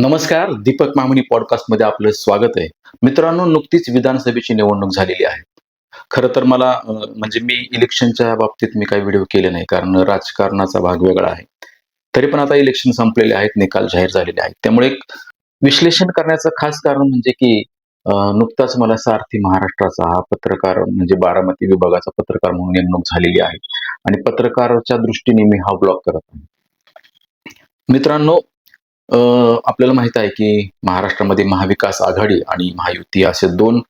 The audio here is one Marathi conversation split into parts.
नमस्कार दीपक मामणी पॉडकास्टमध्ये आपलं स्वागत आहे. मित्रांनो नुकतीच विधानसभेची निवडणूक झालेली आहे. खरं तर मला म्हणजे मी इलेक्शनच्या बाबतीत मी काही व्हिडिओ केले नाही कारण राजकारणाचा भाग वेगळा आहे. तरी पण आता इलेक्शन संपलेले आहेत निकाल जाहीर झालेले आहेत. त्यामुळे एक विश्लेषण करण्याचं खास कारण म्हणजे की नुकताच मला सारथी महाराष्ट्राचा हा पत्रकार म्हणजे बारामती विभागाचा पत्रकार म्हणून नेमणूक झालेली आहे. आणि पत्रकाराच्या दृष्टीने मी हा ब्लॉग करत आहे. मित्रांनो आपल्याला माहीत आहे की महाराष्ट्रामध्ये महाविकास आघाडी आणि महायुती असे दोन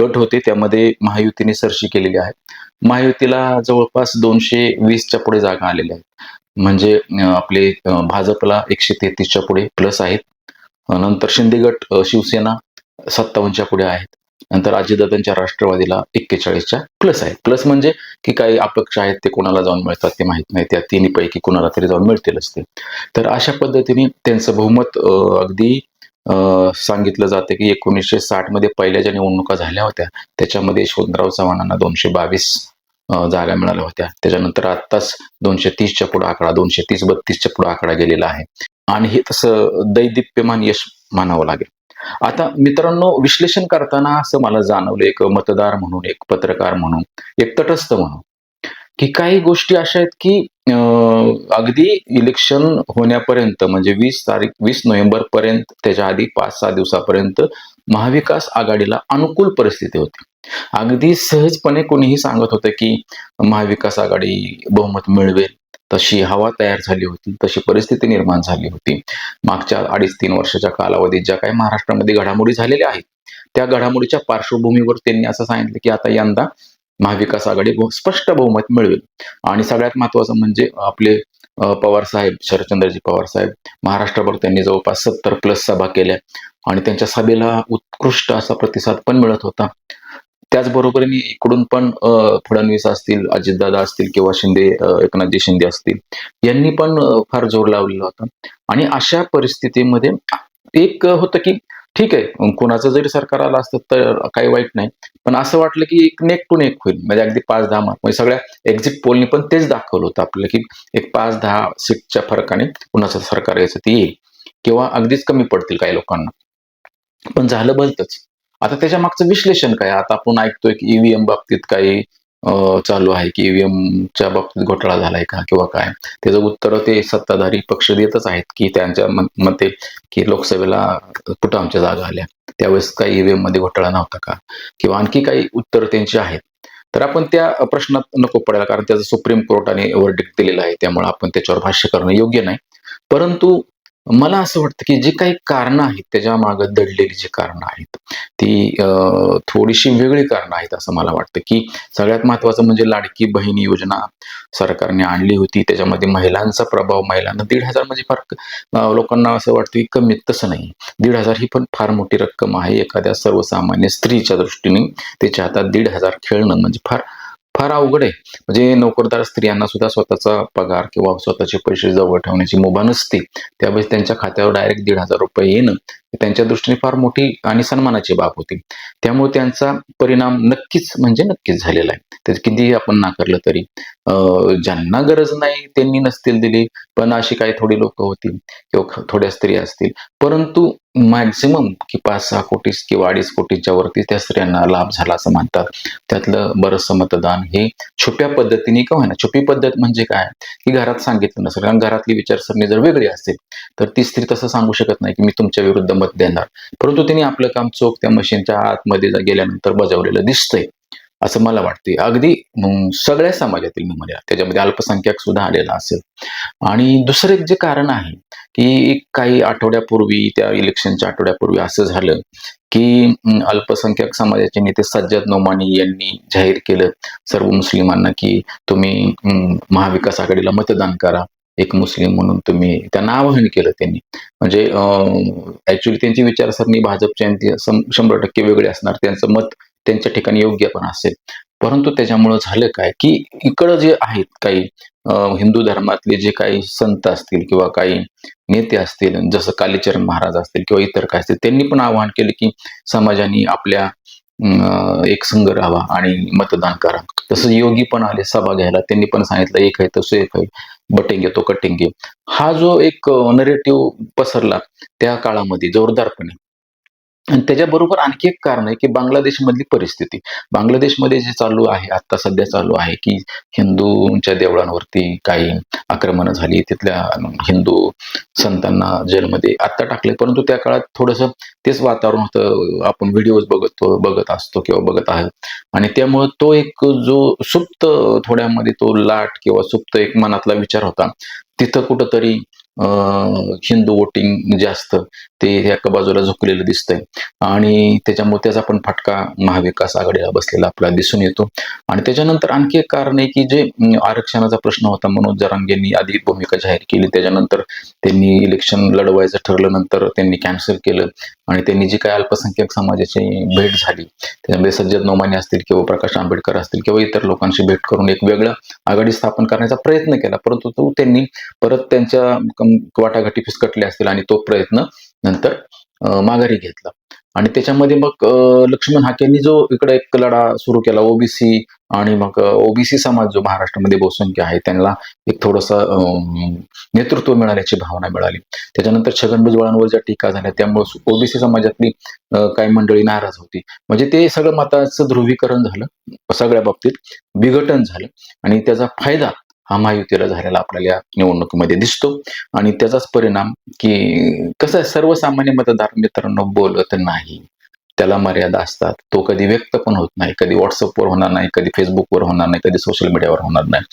गट होते. त्यामध्ये महायुतीने सरशी केलेली आहे. महायुतीला जवळपास दोनशे वीसच्या पुढे जागा आलेल्या आहेत. म्हणजे आपले भाजपला एकशे तेहतीसच्या पुढे प्लस आहेत. नंतर शिंदे गट शिवसेना सत्तावन्नच्या पुढे आहेत. नंतर अजितदादांच्या राष्ट्रवादीला एक्केचाळीसच्या प्लस आहे. प्लस म्हणजे की काही अपक्ष आहेत ते कोणाला जाऊन मिळतात ते माहीत नाही. त्या तिन्हीपैकी कोणाला तरी जाऊन मिळतीलच ते तर अशा पद्धतीने त्यांचं बहुमत अगदी सांगितलं जातं की एकोणीसशे साठमध्ये पहिल्या ज्या निवडणुका झाल्या होत्या. त्याच्यामध्ये यशवंतराव चव्हाणांना दोनशे बावीस जागा मिळाल्या होत्या. त्याच्यानंतर आत्ताच दोनशे तीसच्या पुढे आकडा दोनशे तीस बत्तीसच्या पुढे आकडा गेलेला आहे. आणि हे तसं दैदिप्यमान यश मानावं लागेल. आता मित्रांनो विश्लेषण करताना असं मला जाणवलं एक मतदार म्हणून एक पत्रकार म्हणून एक तटस्थ म्हणून की काही गोष्टी अशा आहेत की अं, अगदी इलेक्शन होण्यापर्यंत म्हणजे वीस तारीख वीस नोव्हेंबर पर्यंत त्याच्या आधी पाच सहा दिवसापर्यंत महाविकास आघाडीला अनुकूल परिस्थिती होती. अगदी सहजपणे कोणीही सांगत होतं की महाविकास आघाडी बहुमत मिळवेल तशी हवा तयार झाली होती तशी परिस्थिती निर्माण झाली होती. मागच्या अडीच तीन वर्षाच्या कालावधीत ज्या काही महाराष्ट्रामध्ये घडामोडी झालेल्या आहेत त्या घडामोडीच्या पार्श्वभूमीवर त्यांनी असं सांगितलं की आता यंदा महाविकास आघाडी स्पष्ट बहुमत मिळवेल. आणि सगळ्यात महत्वाचं म्हणजे आपले पवार साहेब शरदचंद्रजी पवार साहेब महाराष्ट्रभर त्यांनी जवळपास सत्तर प्लस सभा केल्या. आणि त्यांच्या सभेला उत्कृष्ट असा प्रतिसाद पण मिळत होता. त्याचबरोबरीने इकडून पण फडणवीस असतील अजितदादा असतील किंवा शिंदे एकनाथजी शिंदे असतील यांनी पण फार जोर लावलेला होता. आणि अशा परिस्थितीमध्ये एक होतं की ठीक आहे कोणाचं जरी सरकार आलं असतं तर काही वाईट नाही. पण असं वाटलं की एक नेक टू नेक होईल. म्हणजे अगदी पाच दहा मार्क म्हणजे सगळ्या एक्झिट पोलनी पण तेच दाखवलं होतं आपल्याला की एक पाच दहा सीटच्या फरकाने कुणाचं सरकार यायचं ते येईल. किंवा अगदीच कमी पडतील काही लोकांना. पण झालं बलतच आता त्याच्या मागचं विश्लेषण काय? आता आपण ऐकतोय की ईव्हीएम बाबतीत काही चालू आहे की ईव्हीएम च्या बाबतीत घोटाळा झालाय का किंवा काय? त्याचं उत्तर ते सत्ताधारी पक्ष देतच आहेत की त्यांच्या मते की लोकसभेला कुठं आमच्या जागा आल्या. त्यावेळेस काही ईव्हीएममध्ये घोटाळा नव्हता का? किंवा आणखी काही उत्तर त्यांची आहेत. तर आपण त्या प्रश्नात नको पडायला कारण त्याचं सुप्रीम कोर्टाने वर्डिक्ट दिलेलं आहे. त्यामुळे आपण त्याच्यावर भाष्य करणं योग्य नाही. परंतु मला असं वाटतं की जी काही कारणं आहेत त्याच्या मागं दडलेली जी कारणं आहेत ती थोडीशी वेगळी कारणं आहेत असं मला वाटतं. की सगळ्यात महत्वाचं म्हणजे लाडकी बहीण योजना सरकारने आणली होती. त्याच्यामध्ये महिलांचा प्रभाव महिलांना दीड हजार म्हणजे फार लोकांना असं वाटतं की कमी तसं नाही. दीड हजार ही पण फार मोठी रक्कम आहे. एखाद्या सर्वसामान्य स्त्रीच्या दृष्टीने त्याच्या हातात दीड हजार खेळणं म्हणजे फार फार अवघड आहे. म्हणजे नोकरदार स्त्रियांना सुद्धा स्वतःचा पगार किंवा स्वतःचे पैसे जवळ ठेवण्याची मुभा नसते. त्यावेळेस त्यांच्या खात्यावर डायरेक्ट दीड हजार रुपये येणं त्यांच्या दृष्टीने फार मोठी आणि सन्मानाची बाब होती. त्यामुळे त्यांचा परिणाम नक्कीच म्हणजे नक्कीच झालेला आहे. त्याचं कितीही आपण नाकारलं तरी ज्यांना गरज नाही त्यांनी नसतील दिली पण अशी काही थोडी लोक होती किंवा थोड्या स्त्रिया असतील. परंतु मॅक्झिमम की पाच सहा कोटी किंवा अडीच कोटीच्या वरती त्या स्त्रियांना लाभ झाला असं म्हणतात. त्यातलं बरंचसं मतदान हे छुप्या पद्धतीने का होईना छुपी पद्धत म्हणजे काय? की घरात सांगितलं नसेल. कारण घरातली विचारसरणी जर वेगळी असेल तर ती स्त्री तसं सांगू शकत नाही की मी तुमच्या विरुद्ध मत देणार. परंतु त्यांनी आपलं काम चोख त्या मशीनच्या आतमध्ये गेल्यानंतर बजावलेलं दिसतंय असं मला वाटते अगदी सगळ्या समाजातील मी म्हणेल त्याच्यामध्ये अल्पसंख्याक सुद्धा आलेला असेल. आणि दुसरं एक जे कारण आहे की एक काही आठवड्यापूर्वी त्या इलेक्शनच्या आठवड्यापूर्वी असं झालं की अल्पसंख्याक समाजाचे नेते सज्जद नोमानी यांनी जाहीर केलं सर्व मुस्लिमांना की तुम्ही अं, महाविकास आघाडीला मतदान करा एक मुस्लिम म्हणून तुम्ही त्यांना आवाहन केलं त्यांनी. म्हणजे ऍक्च्युली त्यांची विचारसरणी भाजपच्या शंभर टक्के वेगळी असणार. त्यांचं मत त्यांच्या ठिकाणी योग्य पण असेल. परंतु त्याच्यामुळं झालं काय की इकडं जे आहेत काही हिंदू धर्मातले जे काही संत असतील किंवा काही नेते असतील जसं कालीचरण महाराज असतील किंवा इतर काय असतील त्यांनी पण आवाहन केले की समाजाने आपल्या अं, एक संघ राहावा आणि मतदान करा. तसं योगी पण आले सभा घ्यायला. त्यांनी पण सांगितलं एक आहे तसं एक आहे. बटेंगे तो कटेंगे हा जो एक नरेटिव्ह पसरला त्या काळामध्ये जोरदारपणे आणि त्याच्याबरोबर आणखी एक कारण आहे की बांगलादेशमधली परिस्थिती. बांगलादेशमध्ये जे चालू आहे आता सध्या चालू आहे की हिंदूंच्या देवळांवरती काही आक्रमणं झाली तिथल्या हिंदू संतांना जेलमध्ये आत्ता टाकले. परंतु त्या काळात थोडंसं तेच वातावरण होतं. आपण व्हिडिओज बघतो बघत असतो किंवा बघत आहोत. आणि त्यामुळे तो एक जो सुप्त थोड्यामध्ये तो लाट किंवा सुप्त एक मनातला विचार होता तिथं कुठंतरी हिंदू वोटिंग जास्त ते एका बाजूला झुकलेलं दिसतंय. आणि त्याच्यामुळे त्याचा पण फटका महाविकास आघाडीला बसलेला आपल्याला दिसून येतो. आणि त्याच्यानंतर आणखी एक कारण आहे की जे आरक्षणाचा प्रश्न होता मनोज जरांगेंनी आधी भूमिका जाहीर केली. त्याच्यानंतर त्यांनी इलेक्शन लढवायचं ठरलं नंतर त्यांनी कॅन्सल केलं. आणि त्यांनी जी काय अल्पसंख्याक समाजाची भेट झाली त्याच्यामध्ये सज्जद नोमानी असतील किंवा प्रकाश आंबेडकर असतील किंवा इतर लोकांशी भेट करून एक वेगळं आघाडी स्थापन करण्याचा प्रयत्न केला. परंतु तो त्यांनी परत त्यांच्या वाटाघाटी फिसकटल्या असतील आणि तो प्रयत्न नंतर माघारी घेतला. आणि त्याच्यामध्ये मग लक्ष्मण हाकेंनी जो इकडे एक लढा सुरू केला ओबीसी आणि मग ओबीसी समाज जो महाराष्ट्रामध्ये बहुसंख्य आहे त्यांना एक थोडंसं नेतृत्व मिळाल्याची भावना मिळाली. त्याच्यानंतर छगन भुजबळांवर ज्या टीका झाल्या त्यामुळे ओबीसी समाजातली काही मंडळी नाराज होती. म्हणजे ते सगळं मताचं ध्रुवीकरण झालं सगळ्या बाबतीत विघटन झालं आणि त्याचा फायदा हा महायुतीला झालेला आपल्याला या निवडणुकीमध्ये दिसतो. आणि त्याचाच परिणाम की कसं आहे सर्वसामान्य मतदार मित्रांनो बोलत नाही. त्याला मर्यादा असतात. तो कधी व्यक्त पण होत नाही. कधी व्हॉट्सअपवर होणार नाही कधी फेसबुकवर होणार नाही कधी सोशल मीडियावर होणार नाही.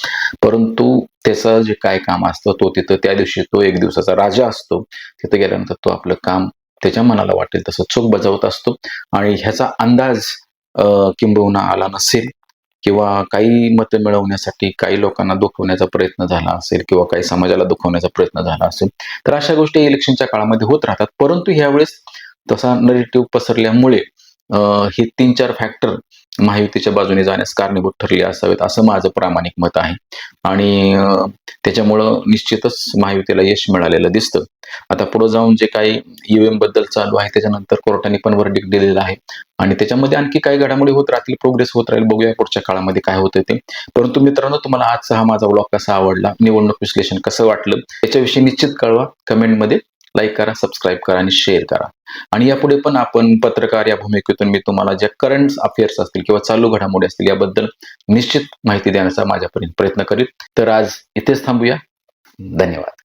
परंतु त्याचं जे काय काम असतं तो तिथं त्या दिवशी तो एक दिवसाचा राजा असतो. तिथं गेल्यानंतर तो आपलं काम त्याच्या मनाला वाटेल तसं चूक बजावत असतो. आणि ह्याचा अंदाज किंबहुना आला नसेल किंवा काही मतं मिळवण्यासाठी काही लोकांना दुखवण्याचा प्रयत्न झाला असेल किंवा काही समाजाला दुखवण्याचा प्रयत्न झाला असेल तर अशा गोष्टी इलेक्शनच्या काळामध्ये होत राहतात. परंतु ह्यावेळेस तसा नरेटिव्ह पसरल्यामुळे अं, हे तीन चार फॅक्टर महायुतीच्या बाजूने जाण्यास कारणीभूत ठरले असावेत असं माझं प्रामाणिक मत आहे. आणि त्याच्यामुळं निश्चितच महायुतीला यश मिळालेलं दिसतं. आता पुढे जाऊन जे काही युएमबद्दल चालू आहे त्याच्यानंतर कोर्टाने पण वर्डिक दिलेलं आहे. आणि त्याच्यामध्ये आणखी काही घडामोडी होत राहतील प्रोग्रेस होत राहील बघूया पुढच्या काळामध्ये काय होतं ते. परंतु मित्रांनो तुम्हाला आजचा हा माझा ब्लॉग कसा आवडला निवडणूक विश्लेषण कसं वाटलं याच्याविषयी निश्चित कळवा कमेंटमध्ये. लाईक करा सबस्क्राईब करा आणि शेअर करा. आणि यापुढे पण आपण पत्रकार या भूमिकेतून मी तुम्हाला ज्या करंट अफेअर्स असतील किंवा चालू घडामोडी असतील याबद्दल निश्चित माहिती देण्याचा माझ्यापर्यंत प्रयत्न करीत. तर आज इथेच थांबूया. धन्यवाद.